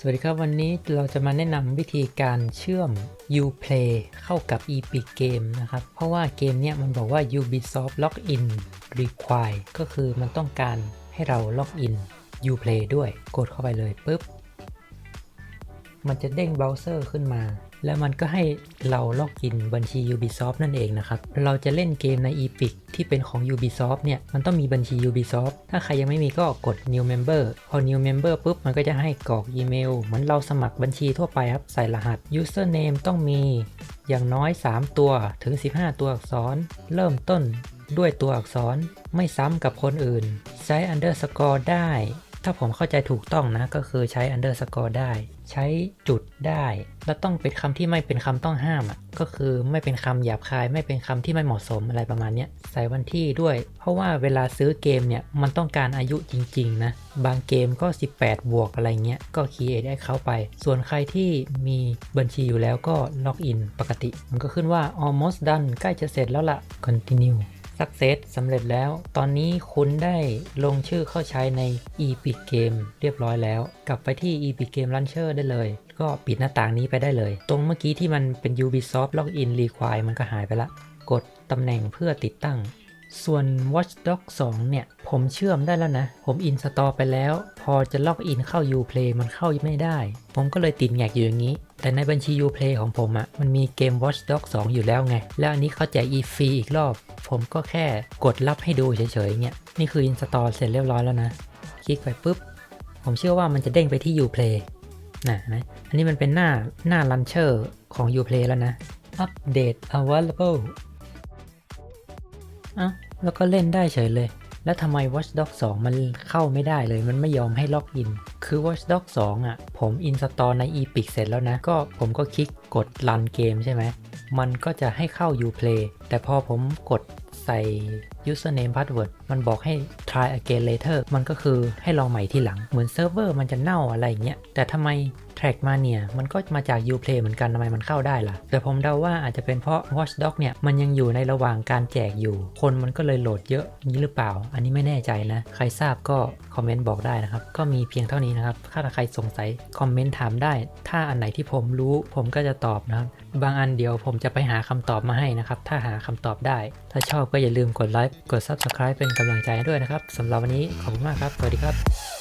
สวัสดีครับ วันนี้เราจะมาแนะนำวิธีการเชื่อม Uplay เข้ากับ Epic Game นะครับ เพราะว่าเกมเนี้ยมันบอกว่า Ubisoft Login Require ก็คือมันต้องการให้เราล็อกอิน Uplay ด้วย กดเข้าไปเลยปุ๊บ มันจะเด้งเบราว์เซอร์ขึ้นมา แล้วมันก็ให้เราล็อกอินบัญชี Ubisoft นั่นเองนะครับ เราจะเล่นเกมใน Epic ที่เป็นของ Ubisoft เนี่ย มันต้องมีบัญชี Ubisoft ถ้าใครยังไม่มีก็กด New Member พอ New Member ปุ๊บ มันก็จะให้กรอกอีเมล เหมือนเราสมัครบัญชีทั่วไปครับ ใส่รหัส Username ต้องมีอย่างน้อย 3 ตัวถึง 15 ตัวอักษร เริ่มต้นด้วยตัวอักษรไม่ซ้ำกับคนอื่น ใช้ underscore ได้ ถ้าผมเข้าใจถูกต้องนะ ก็คือใช้ underscore ได้ ใช้จุดได้ แล้วต้องเป็นคำที่ไม่เป็นคำต้องห้ามอะก็คือไม่เป็นคำหยาบคาย ไม่เป็นคำที่ไม่เหมาะสมอะไรประมาณนี้ใส่วันที่ด้วย เพราะว่าเวลาซื้อเกมเนี่ยมันต้องการอายุจริงๆนะ บางเกมก็ 18 บวกอะไรเงี้ย ก็คีเอได้เข้าไป ส่วนใครที่มีบัญชีอยู่แล้วก็ล็อกอินปกติ มันก็ขึ้นว่า almost done ใกล้จะเสร็จแล้วล่ะ continue Success สำเร็จแล้ว ตอนนี้คุณได้ลงชื่อเข้าใช้ใน Epic Game เรียบร้อยแล้ว กลับไปที่ Epic Game Launcher ได้เลย ก็ปิดหน้าต่างนี้ไปได้เลย ตรงเมื่อกี้ที่มันเป็น Ubisoft Login Require มันก็หายไปละ กดตำแหน่งเพื่อติดตั้ง ส่วน Watch Dog 2เนี่ย ผมเชื่อมได้แล้วนะ ผมอินสตอลไปแล้ว พอจะล็อกอินเข้า Uplay มันเข้าไม่ได้ ผมก็เลยติดแงกอยู่อย่างนี้ แต่ในบัญชี Uplay ของผมอะ่ะ มันมีเกม Watch Dog 2อยู่แล้วไง แล้วอันนี้เขาแจก e ฟรีอีกรอบ ผมก็แค่กดรับให้ดูเฉยๆเนี่ยนี่คืออินสตอลเสร็จเรียบร้อยแล้วนะ คลิกไปปุ๊บ ผมเชื่อว่ามันจะเด้งไปที่ Uplay นะนะอันนี้มันเป็นหน้าหน้า Launcher ของ Uplay แล้วนะ Update available อะแล้วก็เล่นได้เฉยเลย แล้วทำไม Watch Dog 2มันเข้าไม่ได้เลย มันไม่ยอมให้ล็อกอิน คือ Watch Dog 2อะ ผมอินสตอลใน Epic เสร็จแล้วนะ ก็ผมก็คลิกกดรันเกมใช่ไหม มันก็จะให้เข้า Uplay แต่พอผมกด ใส่ username password มันบอกให้ try again later มันก็คือให้ลองใหม่ทีหลัง เหมือนเซิร์ฟเวอร์มันจะเน่าอะไรอย่างเงี้ย แต่ทำไม Track มาเนี่ย มันก็มาจาก Uplay เหมือนกันทำไมมันเข้าได้ล่ะ แต่ผมเดาว่าอาจจะเป็นเพราะ Watchdog เนี่ย มันยังอยู่ในระหว่างการแจกอยู่ คนมันก็เลยโหลดเยอะนี้หรือเปล่า อันนี้ไม่แน่ใจนะ ใครทราบก็คอมเมนต์บอกได้นะครับ ก็มีเพียงเท่านี้นะครับ ถ้าใครสงสัยคอมเมนต์ถามได้ ถ้าอันไหนที่ผมรู้ ผมก็จะตอบนะครับ บางอันเดียวผมจะไปหาคำตอบมาให้นะครับ ถ้าหาคำตอบได้ ถ้าชอบก็อย่าลืมกดไลค์ กด Subscribe เป็นกำลังใจด้วยนะครับสำหรับวันนี้ขอบคุณมากครับ สวัสดีครับ